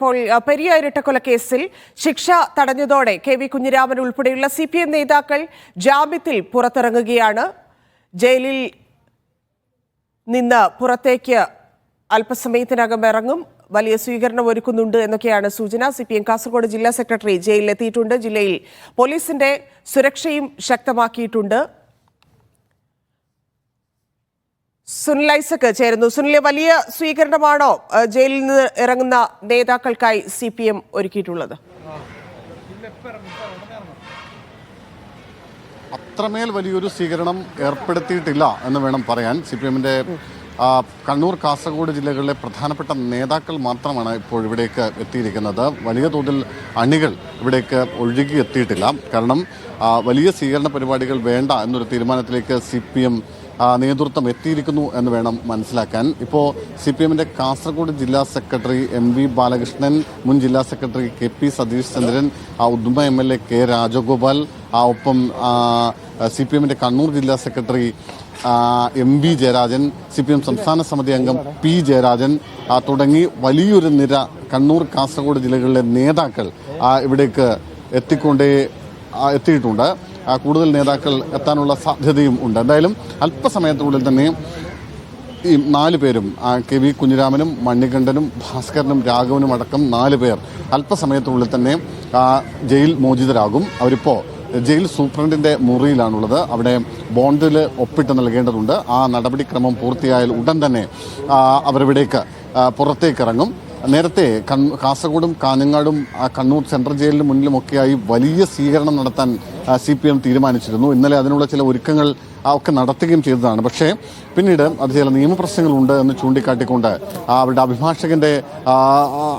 ഇപ്പോൾ പെരിയ ഇരട്ടക്കൊലക്കേസിൽ ശിക്ഷ തടഞ്ഞതോടെ K V Kunhiraman ഉൾപ്പെടെയുള്ള സി പി എം നേതാക്കൾ ജാമ്യത്തിൽ പുറത്തിറങ്ങുകയാണ്. ജയിലിൽ നിന്ന് പുറത്തേക്ക് അല്പസമയത്തിനകം ഇറങ്ങും. വലിയ സ്വീകരണം ഒരുക്കുന്നുണ്ട് എന്നൊക്കെയാണ് സൂചന. സി പി എം കാസർഗോഡ് ജില്ലാ സെക്രട്ടറി ജയിലിലെത്തിയിട്ടുണ്ട്. ജില്ലയിൽ പോലീസിന്റെ സുരക്ഷയും ശക്തമാക്കിയിട്ടുണ്ട്. സുനിൽ ഐസക് ചേരുന്നു. സുനിലെ വലിയ സ്വീകരണമാണോ ജയിലിൽ നിന്ന് ഇറങ്ങുന്ന നേതാക്കൾക്കായി സി പി എം ഒരുക്കിയിട്ടുള്ളത്? അത്രമേൽ വലിയൊരു സ്വീകരണം ഏർപ്പെടുത്തിയിട്ടില്ല എന്ന് വേണം പറയാൻ. സി പി എമ്മിന്റെ കണ്ണൂർ കാസർഗോഡ് ജില്ലകളിലെ പ്രധാനപ്പെട്ട നേതാക്കൾ മാത്രമാണ് ഇപ്പോൾ ഇവിടേക്ക് എത്തിയിരിക്കുന്നത്. വലിയ തോതിൽ അണികൾ ഇവിടേക്ക് ഒഴുകി എത്തിയിട്ടില്ല കാരണം വലിയ സ്വീകരണ പരിപാടികൾ വേണ്ട എന്നൊരു തീരുമാനത്തിലേക്ക് സി പി എം നേതൃത്വം എത്തിയിരിക്കുന്നു എന്ന് വേണം മനസ്സിലാക്കാൻ. ഇപ്പോൾ സി പി എമ്മിന്റെ കാസർഗോഡ് ജില്ലാ സെക്രട്ടറി എം വി ബാലകൃഷ്ണൻ മുൻ ജില്ലാ secretary K P Satheesh Chandran ആ ഉദ്യമ M L A K Rajagopal ഒപ്പം സി പി എമ്മിന്റെ കണ്ണൂർ ജില്ലാ secretary M V Jayarajan C P M സംസ്ഥാന സമിതി അംഗം പി ജയരാജൻ തുടങ്ങി വലിയൊരു നിര കണ്ണൂർ കാസർഗോഡ് ജില്ലകളിലെ നേതാക്കൾ ഇവിടേക്ക് എത്തിക്കൊണ്ടേ എത്തിയിട്ടുണ്ട്. കൂടുതൽ നേതാക്കൾ എത്താനുള്ള സാധ്യതയും ഉണ്ട്. എന്തായാലും അല്പസമയത്തിനുള്ളിൽ തന്നെ ഈ നാല് പേരും കെ വി കുഞ്ഞിരാമനും മണ്ണികണ്ഠനും ഭാസ്കരനും രാഘവനും അടക്കം നാല് പേർ അല്പസമയത്തിനുള്ളിൽ തന്നെ ജയിൽ മോചിതരാകും. അവരിപ്പോൾ ജയിൽ സൂപ്രണ്ടിന്റെ മുറിയിലാണുള്ളത്. അവിടെ ബോണ്ടിൽ ഒപ്പിട്ട് നൽകേണ്ടതുണ്ട്. ആ നടപടിക്രമം പൂർത്തിയായാൽ ഉടൻ തന്നെ അവരിവിടേക്ക് പുറത്തേക്ക് ഇറങ്ങും നേരത്തെ കാസർഗോഡും കാഞ്ഞങ്ങാടും കണ്ണൂർ സെൻട്രൽ ജയിലിന് മുന്നിലുമൊക്കെയായി വലിയ സ്വീകരണം നടത്താൻ സി പി എം തീരുമാനിച്ചിരുന്നു. ഇന്നലെ അതിനുള്ള ചില ഒരുക്കങ്ങൾ ഒക്കെ നടത്തുകയും ചെയ്തതാണ്. പക്ഷേ പിന്നീട് അത് ചില നിയമപ്രശ്നങ്ങളുണ്ട് എന്ന് ചൂണ്ടിക്കാട്ടിക്കൊണ്ട് അവരുടെ അഭിഭാഷകന്റെ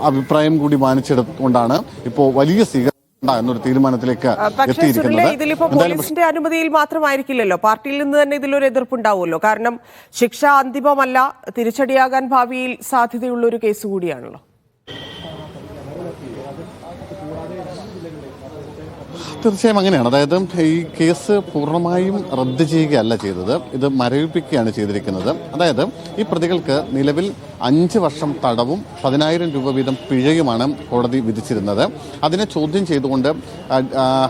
അഭിപ്രായം കൂടി മാനിച്ചെടുത്തുകൊണ്ടാണ് ഇപ്പോൾ വലിയ സ്വീകരണം എന്നൊരു തീരുമാനത്തിലേക്ക് ഇതിലിപ്പോ പോലീസിന്റെ അനുമതിയിൽ മാത്രമായിരിക്കില്ലല്ലോ? പാർട്ടിയിൽ നിന്ന് തന്നെ ഇതിലൊരു എതിർപ്പുണ്ടാവുമല്ലോ? കാരണം ശിക്ഷ അന്തിമമല്ല തിരിച്ചടിയാകാൻ ഭാവിയിൽ സാധ്യതയുള്ള ഒരു കേസ് കൂടിയാണല്ലോ. തീർച്ചയായും അങ്ങനെയാണ്. അതായത് ഈ കേസ് പൂർണമായും റദ്ദ് ചെയ്യുകയല്ല ചെയ്തത്. ഇത് മരവിപ്പിക്കുകയാണ് ചെയ്തിരിക്കുന്നത്. അതായത് ഈ പ്രതികൾക്ക് നിലവിൽ അഞ്ച് വർഷം തടവും പതിനായിരം രൂപ വീതം പിഴയുമാണ് കോടതി വിധിച്ചിരുന്നത്. അതിനെ ചോദ്യം ചെയ്തുകൊണ്ട്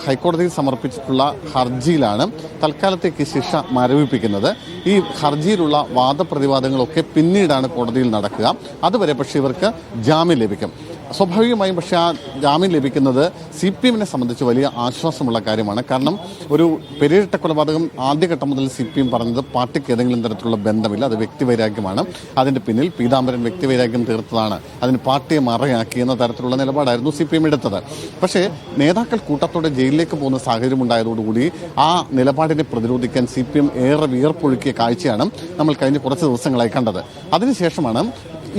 ഹൈക്കോടതിയിൽ സമർപ്പിച്ചിട്ടുള്ള ഹർജിയിലാണ് തൽക്കാലത്തേക്ക് ശിക്ഷ മരവിപ്പിക്കുന്നത്. ഈ ഹർജിയിലുള്ള വാദപ്രതിവാദങ്ങളൊക്കെ പിന്നീടാണ് കോടതിയിൽ നടക്കുക. അതുവരെ പക്ഷേ ഇവർക്ക് ജാമ്യം ലഭിക്കും. സ്വാഭാവികമായും പക്ഷേ ആ ജാമ്യം ലഭിക്കുന്നത് സി പി എമ്മിനെ സംബന്ധിച്ച് വലിയ ആശ്വാസമുള്ള കാര്യമാണ്. കാരണം ഒരു പെരിയിട്ട കൊലപാതകം ആദ്യഘട്ടം മുതൽ സി പി എം പറഞ്ഞത് പാർട്ടിക്ക് ഏതെങ്കിലും തരത്തിലുള്ള ബന്ധമില്ല അത് വ്യക്തിവൈരാഗ്യമാണ്. അതിന്റെ പിന്നിൽ പീതാംബരൻ വ്യക്തിവൈരാഗ്യം തീർത്തതാണ്. അതിന് പാർട്ടിയെ മറയാക്കി എന്ന തരത്തിലുള്ള നിലപാടായിരുന്നു സി പി എം എടുത്തത്. പക്ഷേ നേതാക്കൾ കൂട്ടത്തോടെ ജയിലിലേക്ക് പോകുന്ന സാഹചര്യം ഉണ്ടായതോടുകൂടി ആ നിലപാടിനെ പ്രതിരോധിക്കാൻ സി പി എം ഏറെ വിയർപ്പൊഴുക്കിയ കാഴ്ചയാണ് നമ്മൾ കഴിഞ്ഞ കുറച്ച് ദിവസങ്ങളായി കണ്ടത്. അതിനുശേഷമാണ്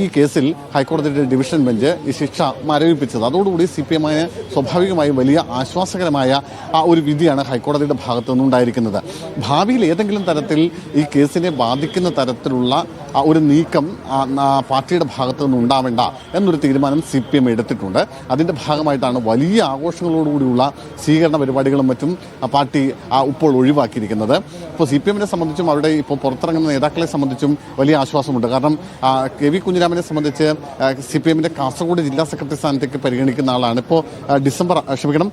ഈ കേസിൽ ഹൈക്കോടതിയുടെ ഡിവിഷൻ ബെഞ്ച് ഈ ശിക്ഷ മരവിപ്പിച്ചത്. അതോടുകൂടി സി പി എമ്മിന് സ്വാഭാവികമായും വലിയ ആശ്വാസകരമായ ആ ഒരു വിധിയാണ് ഹൈക്കോടതിയുടെ ഭാഗത്തു നിന്നുണ്ടായിരിക്കുന്നത് ഭാവിയിൽ ഏതെങ്കിലും തരത്തിൽ ഈ കേസിനെ ബാധിക്കുന്ന തരത്തിലുള്ള ഒരു നീക്കം പാർട്ടിയുടെ ഭാഗത്തു നിന്ന് ഉണ്ടാവേണ്ട എന്നൊരു തീരുമാനം സി പി എം എടുത്തിട്ടുണ്ട്. അതിന്റെ ഭാഗമായിട്ടാണ് വലിയ ആഘോഷങ്ങളോടുകൂടിയുള്ള സ്വീകരണ പരിപാടികളും മറ്റും പാർട്ടി ഇപ്പോൾ ഒഴിവാക്കിയിരിക്കുന്നത്. ഇപ്പോൾ സി പി എമ്മിനെ സംബന്ധിച്ചും അവിടെ ഇപ്പോൾ പുറത്തിറങ്ങുന്ന നേതാക്കളെ സംബന്ധിച്ചും വലിയ ആശ്വാസമുണ്ട്. കാരണം കെ വി കുഞ്ഞിരാമനെ സംബന്ധിച്ച് സി പി എമ്മിന്റെ കാസർഗോഡ് ജില്ലാ സെക്രട്ടറി സ്ഥാനത്തേക്ക് പരിഗണിക്കുന്ന ആളാണ്. ഇപ്പോൾ ഡിസംബർ ക്ഷമിക്കണം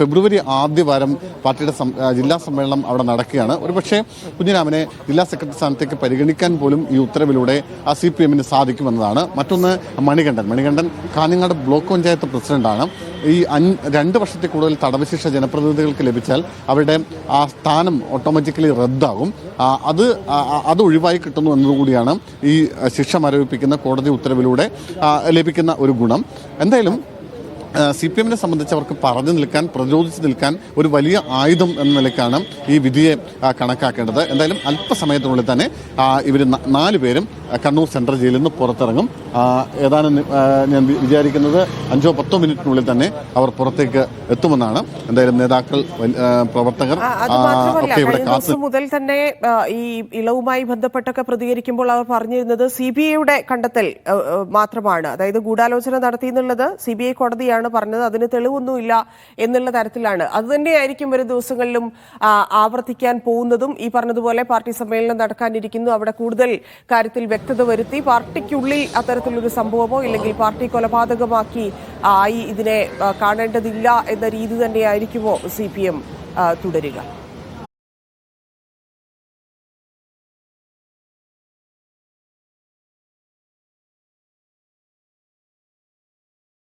ഫെബ്രുവരി ആദ്യ വാരം പാർട്ടിയുടെ ജില്ലാ സമ്മേളനം അവിടെ നടക്കുകയാണ്. ഒരുപക്ഷേ കുഞ്ഞിരാമനെ ജില്ലാ സെക്രട്ടറി സ്ഥാനത്തേക്ക് പരിഗണിക്കാൻ പോലും ഈ ഉത്തരവിലൂടെ ആ സി പി എമ്മിന് സാധിക്കുമെന്നതാണ്. മറ്റൊന്ന് മണികണ്ഠൻ. മണികണ്ഠൻ കാഞ്ഞങ്ങാട് ബ്ലോക്ക് പഞ്ചായത്ത് പ്രസിഡന്റാണ്. ഈ രണ്ട് വർഷത്തിൽ കൂടുതൽ തടവ് ശിക്ഷ ജനപ്രതിനിധികൾക്ക് ലഭിച്ചാൽ അവരുടെ ആ സ്ഥാനം ഓട്ടോമാറ്റിക്കലി റദ്ദാകും. അത് അത് ഒഴിവായി കിട്ടുന്നു എന്നതുകൂടിയാണ് ഈ ശിക്ഷ മരവിപ്പിക്കുന്ന കോടതി ഉത്തരവിലൂടെ ലഭിക്കുന്ന ഒരു ഗുണം. എന്തായാലും സി പി എമ്മിനെ സംബന്ധിച്ച് അവർക്ക് പറഞ്ഞു നിൽക്കാൻ പ്രതിരോധിച്ച് നിൽക്കാൻ ഒരു വലിയ ആയുധം എന്ന നിലയ്ക്കാണ് ഈ വിധിയെ കണക്കാക്കേണ്ടത്. എന്തായാലും അല്പസമയത്തിനുള്ളിൽ തന്നെ ഇവർ നാല് പേരും കണ്ണൂർ സെൻട്രൽ ജയിലിൽ നിന്ന് പുറത്തിറങ്ങും. ഏതാണ് ഏതാനും ഞാൻ വിചാരിക്കുന്നത് അഞ്ചോ പത്തോ മിനിറ്റിനുള്ളിൽ തന്നെ അവർ പുറത്തേക്ക് എത്തുമെന്നാണ്. എന്തായാലും നേതാക്കൾ പ്രവർത്തകർ ഒക്കെ ഇവിടെ മുതൽ തന്നെ ഈ ഇളവുമായി ബന്ധപ്പെട്ടൊക്കെ പ്രതികരിക്കുമ്പോൾ അവർ പറഞ്ഞിരുന്നത് സി ബി ഐയുടെ കണ്ടെത്തൽ മാത്രമാണ്. അതായത് ഗൂഢാലോചന നടത്തി എന്നുള്ളത് സി ബി ഐ കോടതിയാണ്. എന്നൊക്കെയാണ് പറഞ്ഞത്? അതിന് തെളിവൊന്നുമില്ല എന്നുള്ള തരത്തിലാണ്. അത് തന്നെയായിരിക്കും വരും ദിവസങ്ങളിലും ആവർത്തിക്കാൻ പോകുന്നതും. ഈ പറഞ്ഞതുപോലെ പാർട്ടി സമ്മേളനം നടക്കാനിരിക്കുന്നു. അവിടെ കൂടുതൽ കാര്യത്തിൽ വ്യക്തത വരുത്തി പാർട്ടിക്കുള്ളിൽ അത്തരത്തിലൊരു സംഭവമോ ഇല്ലെങ്കിൽ പാർട്ടി കൊലപാതകമാക്കി ആയി ഇതിനെ കാണേണ്ടതില്ല എന്ന രീതി തന്നെയായിരിക്കുമോ സി പി എം തുടരുക?